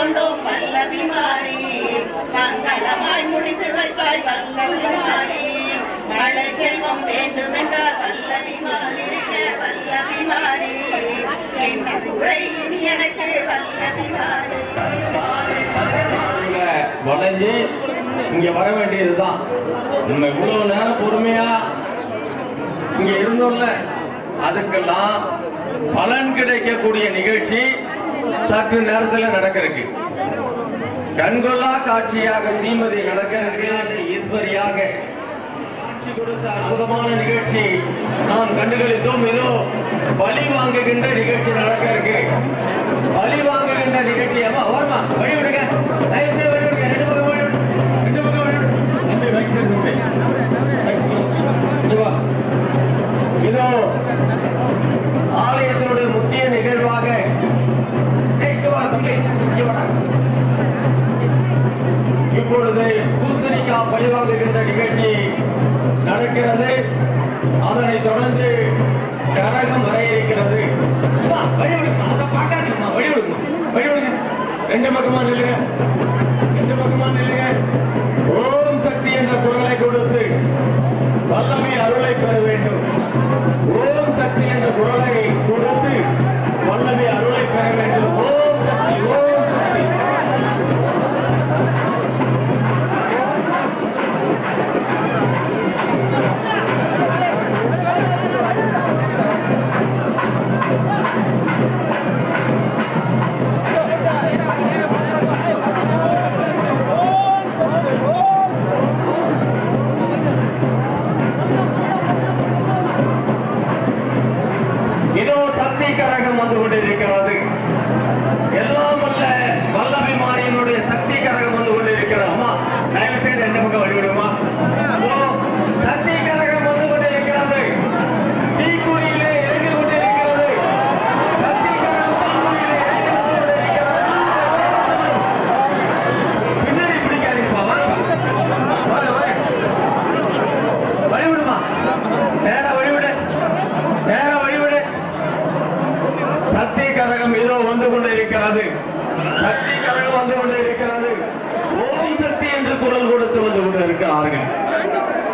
கொண்டோம் வல்லவி மாறி. மங்களமாய் முடித்து வைப்பாய் வல்லவி மாறி. மழை செல்வம் வேண்டும் என்றால் வல்லவி மாறி. வல்லவி மாறி. என்ன குறை இனி எனக்கு வல்லவி மாறி. வளைஞ்சு இங்க வர வேண்டியதுதான். நம்ம இவ்வளவு நேரம் பொறுமையா இங்க இருந்தோம்ல. அதுக்கெல்லாம் பலன் கிடைக்கக்கூடிய நிகழ்ச்சி. சற்று நேரத்தில் நடக்க இருக்கு கண்கொள்ளா காட்சியாக தீமதி நடக்க இருக்கு ஈஸ்வரியாக காட்சி கொடுத்த அற்புதமான நிகழ்ச்சி. நாம் கண்டுகளித்தோம் ஏதோ பலி வாங்குகின்ற நிகழ்ச்சி நடக்க இருக்கு பலி வாங்குகின்ற நிகழ்ச்சி. அம்மா வரமா வழி விடுங்க. இருக்கிறது. அதனை தொடர்ந்து கரகம் வர இருக்கிறது. அதை பார்க்காதீங்கம்மா, வழி விடுங்கம்மா, வழி விடுங்க. ரெண்டு பக்கமா நில்லுங்க. ரெண்டு பக்கமா நில்லுங்க.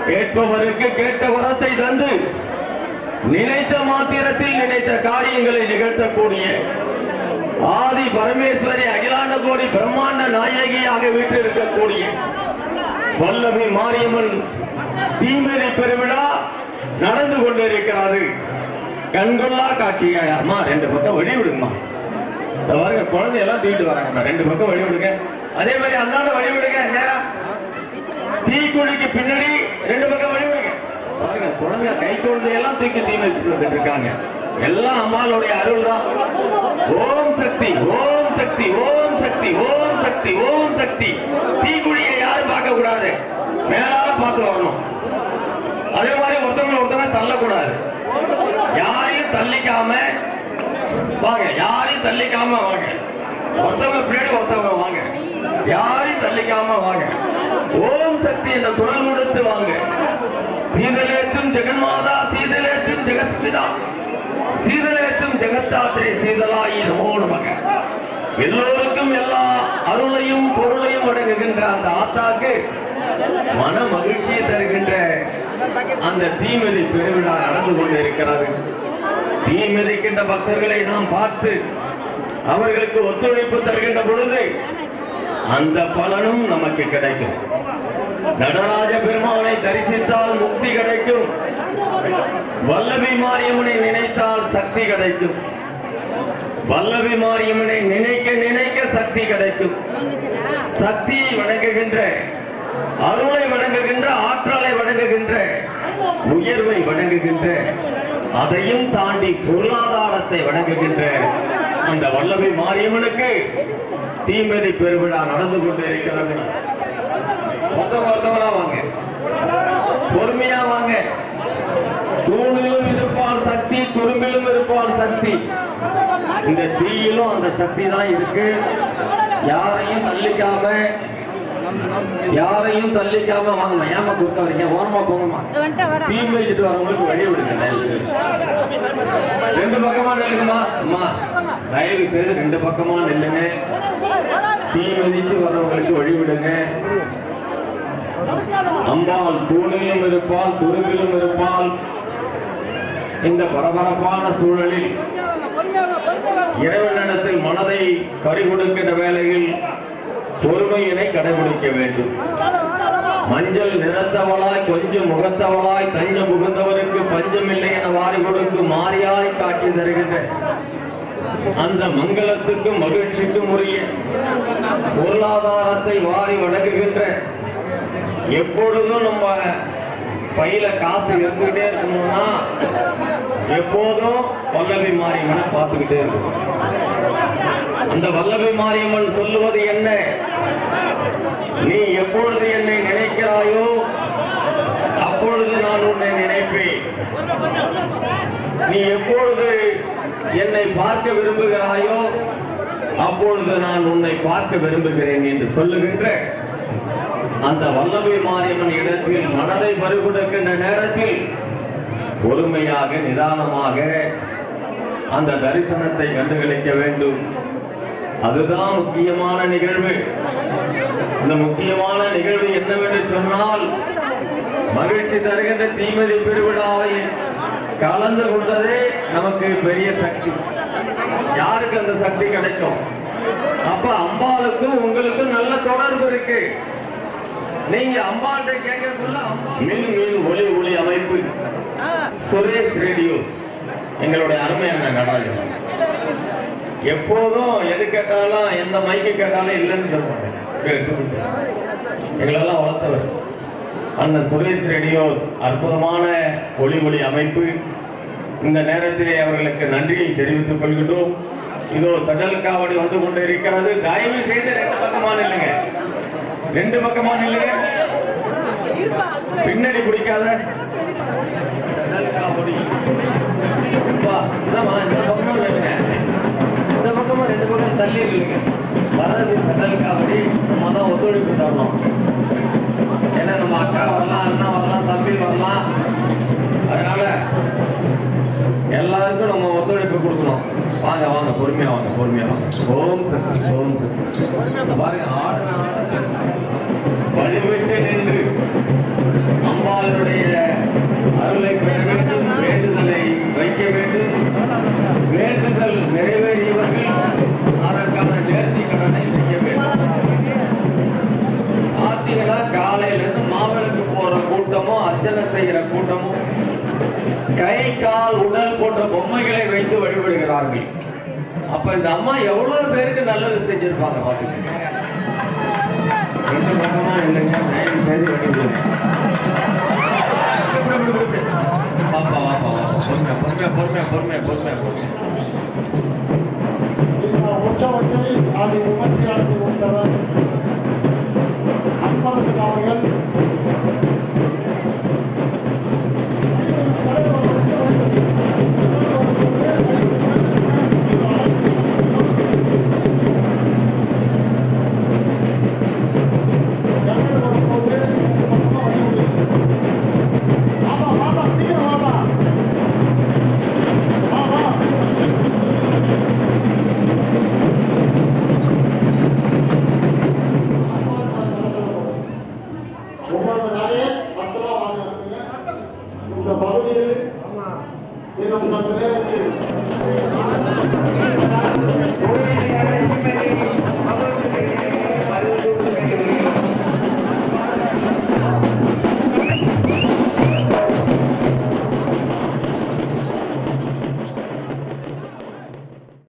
கேட்பவருக்கு கேட்ட வரத்தை தந்து நினைத்த மாத்திரத்தில் நினைத்த காரியங்களை நிகழ்த்தக்கூடிய ஆதி பரமேஸ்வரி அகிலாண்ட கோடி பிரம்மாண்ட நாயகியாக வீற்றிருக்கக்கூடிய வல்லவி மாரியம்மன் தீமேரி பெருவிழா நடந்து கொண்டிருக்கிறது. கண்கொள்ளா காட்சியாய் அம்மா ரெண்டு பக்கம் வழி விடுங்கம்மா. இந்த குழந்தை எல்லாம் தூக்கிட்டு வராங்க ரெண்டு பக்கம் வழி விடுங்க. அதே மாதிரி அந்தாண்ட வழி விடுங்க நேரம் தீக்குழிக்கு பின்னாடி ரெண்டு பக்கம் வழி பாருங்க குழந்தை கை குழந்தையெல்லாம் தூக்கி தீ வச்சுட்டு இருக்காங்க. எல்லாம் அம்மாளுடைய அருள் தான் ஓம் சக்தி ஓம் சக்தி ஓம் சக்தி ஓம் சக்தி ஓம் சக்தி. தீக்குழியை யாரும் பார்க்க கூடாது மேலால பார்த்து வரணும். அதே மாதிரி ஒருத்தவங்க ஒருத்தவங்க தள்ளக்கூடாது. யாரையும் தள்ளிக்காம வாங்க யாரையும் தள்ளிக்காம வாங்க. ஒருத்தவங்க பின்னாடி ஒருத்தவங்க வாங்க. யாரையும் தள்ளிக்காம வாங்க. ஓம் சக்தி என்ற குரல் கொடுத்து வாங்க. சீதலேத்தும் ஜெகன்மாதா சீதலேத்தும் ஜெகத்பிதா. சீதலேத்தும் ஜெகத்தாத்திரை சீதலாயி நமோ நமக. எல்லோருக்கும் எல்லா அருளையும் பொருளையும் அடங்குகின்ற அந்த ஆத்தாக்கு மன மகிழ்ச்சியை தருகின்ற அந்த தீமிதி பெருவிழா நடந்து கொண்டிருக்கிறது. தீமிதிக்கின்ற பக்தர்களை நாம் பார்த்து அவர்களுக்கு ஒத்துழைப்பு தருகின்ற பொழுது அந்த பலனும் நமக்கு கிடைக்கும். நடராஜ பெருமானை தரிசித்தால் முக்தி கிடைக்கும். வல்லபி மாரியம்மனை நினைத்தால் சக்தி கிடைக்கும். வல்லபி மாரியம்மனை நினைக்க நினைக்க சக்தி கிடைக்கும். சக்தியை வணங்குகின்ற அருளை வணங்குகின்ற ஆற்றலை வணங்குகின்ற உயர்வை வணங்குகின்ற அதையும் தாண்டி பொருளாதாரத்தை வணங்குகின்ற அந்த வல்லமை மாரியம்மனுக்கு தீமதி பெருவிழா நடந்து கொண்டிருக்கிறது ஒருத்தவங்க வாங்க. பொறுமையா வாங்க. தூணிலும் இருப்பால் சக்தி துரும்பிலும் இருப்பால் சக்தி. இந்த தீயிலும் அந்த சக்தி தான் இருக்கு. யாரையும் தள்ளிக்காம யாரையும் தள்ளிக்காம வாங்க ஏமா கொடுக்க வரீங்க. ஓரமா போங்கம்மா. தீமை இது வரவங்களுக்கு வழி விடுங்க ரெண்டு பக்கமா நில்லுங்கம்மா. அம்மா. தயவு செய்து ரெண்டு பக்கமா நில்லுங்க. தீ மிதிச்சு வர்றவங்களுக்கு வழிவிடுங்க. அம்பாள் தூணிலும் இருப்பால் துருவிலும் இருப்பால் இந்த பரபரப்பான சூழலில் இறைவனிடத்தில் மனதை பறிகொடுக்கின்ற வேளையில் பொறுமையினை கடைபிடிக்க வேண்டும். மஞ்சள் நிறத்தவளாய் கொஞ்சம் முகத்தவளாய் தஞ்சம் முகந்தவருக்கு பஞ்சமில்லை என வாரி கொடுத்து மாறியாய் காட்சி தருகின்ற அந்த மங்களத்துக்கும் மகிழ்ச்சிக்கும் உரிய பொருளாதாரத்தை வாரி வழங்குகின்ற எப்பொழுதும் நம்ம பையில காசு இருந்துகிட்டே இருக்கணும்னா எப்போதும் வல்லபி மாரியம்மனை பார்த்துக்கிட்டே இருக்கணும். அந்த வல்லபி மாரியம்மன் சொல்லுவது என்ன? நீ எப்பொழுது என்னை நினைக்கிறாயோ அப்பொழுது நான் உன்னை நினைப்பேன். நீ எப்பொழுது என்னை பார்க்க விரும்புகிறாயோ அப்பொழுது நான் உன்னை பார்க்க விரும்புகிறேன் என்று சொல்லுகின்ற அந்த வல்லமை மாரியம்மன் இடத்தில் மனதை பறிகொடுக்கின்ற நேரத்தில் பொறுமையாக நிதானமாக அந்த தரிசனத்தை கண்டுகளிக்க வேண்டும். அதுதான் முக்கியமான நிகழ்வு. இந்த முக்கியமான நிகழ்வு என்னவென்று சொன்னால் மகிழ்ச்சி தருகின்ற தீமதி பெருவிழாவை கலந்து கொண்டதே நமக்கு பெரிய சக்தி. யாருக்கு அந்த சக்தி கிடைக்கும்? அப்ப அம்பாளுக்கும் உங்களுக்கும் நல்ல தொடர்பு இருக்கு. நீங்க அம்பாள்கிட்ட கேட்கறதுக்குள்ள அம்மா மின் மின் ஒளி ஒளி அமைப்பு. சுரேஷ் ரேடியோ. எங்களுடைய அருமை அண்ணன் நடராஜன் எப்போதும் எது கேட்டாலும் எந்த மைக்கு கேட்டாலும் இல்லைன்னு சொல்ல மாட்டேன். கேட்டு விட்டு. எங்களெல்லாம் வளர்த்தவர். அண்ணன் சுரேஷ் ரேடியோ அற்புதமான ஒளி ஒளி அமைப்பு. இந்த நேரத்திலே அவர்களுக்கு நன்றியை தெரிவித்துக் கொள்கின்றோம். இதோ சடல் காவடி வந்து கொண்டு இருக்கிறது. தயவு செய்து ரெண்டு பக்கமான இல்லைங்க ரெண்டு பக்கமான இல்லைங்க பின்னாடி பிடிக்காத. சடல் காவடி. பொறுமையா? ஓம் சக்தி ஓம் சக்தி வழிவிட்டு நின்று அம்பாளுடைய அருளை வேண்டுதலை வைக்க வேண்டும். வேண்டுதல் நிறைவேறியவர்கள் அதற்கான நேர்த்தி கடனை செய்ய வேண்டும். பார்த்தீங்கன்னா காலையிலிருந்து மாவிளக்கு போற கூட்டமும் அர்ச்சனை செய்கிற கூட்டமும் கை கால் உடல் போன்ற பொம்மைகளை வைத்து வழிபடுகிறார்கள். அப்ப இந்த அம்மா எவ்வளவு பேருக்கு நல்லது செஞ்சிருப்பாங்க பாத்துக்கோங்க. Thank you.